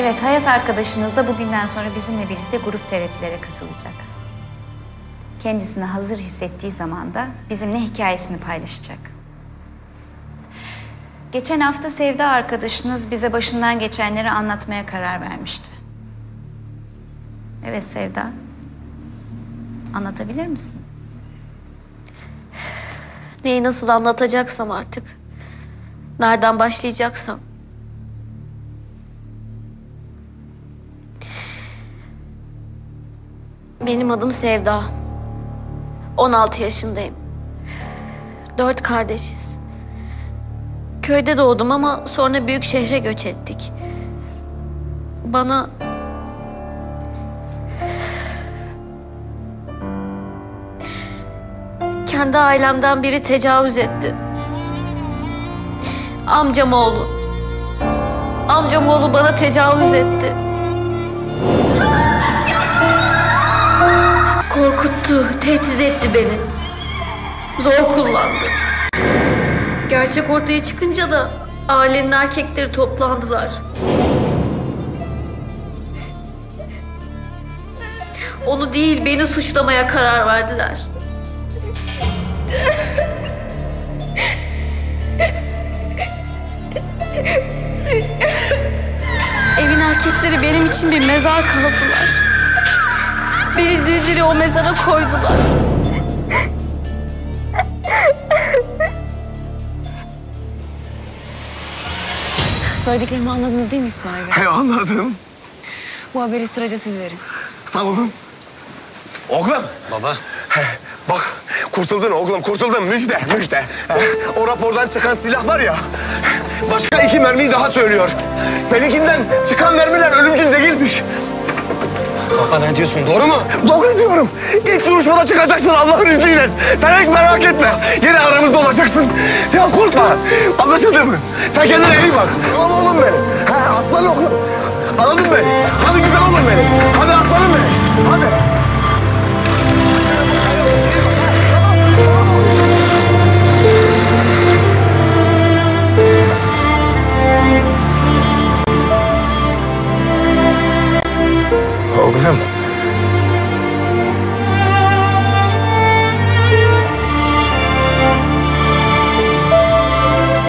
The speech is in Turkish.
Evet, hayat arkadaşınız da bugünden sonra bizimle birlikte grup terapilere katılacak. Kendisini hazır hissettiği zaman da bizimle hikayesini paylaşacak. Geçen hafta Sevda arkadaşınız bize başından geçenleri anlatmaya karar vermişti. Evet Sevda. Anlatabilir misin? Neyi nasıl anlatacaksam artık. Nereden başlayacaksam. Benim adım Sevda. 16 yaşındayım. Dört kardeşiz. Köyde doğdum ama sonra büyük şehre göç ettik. Bana kendi ailemden biri tecavüz etti. Amcam oğlu. Amcam oğlu bana tecavüz etti. Korkuttu, tehdit etti beni. Zor kullandı. Gerçek ortaya çıkınca da ailenin erkekleri toplandılar. Onu değil, beni suçlamaya karar verdiler. Evin erkekleri benim için bir mezar kazdılar. Beni diri diri o mezara koydular. Söylediklerimi anladınız değil mi İsmail Bey? He anladım. Bu haberi sıraca siz verin. Sağ olun. Oğlum. Baba. He, bak kurtuldun oğlum kurtuldun müjde müjde. He, o rapordan çıkan silah var ya. Başka iki mermiyi daha söylüyor. Seninkinden çıkan mermiler ölümcül değilmiş. Baba ne diyorsun? Doğru mu? Doğru diyorum. İlk duruşmada çıkacaksın Allah'ın izniyle. Sen hiç merak etme. Yine aramızda olacaksın. Ya korkma. Anlaşıldı mı? Sen kendine iyi bak. Tamam oğlum benim. He, aslan oğlum. Anladın beni. Hadi Oğlum.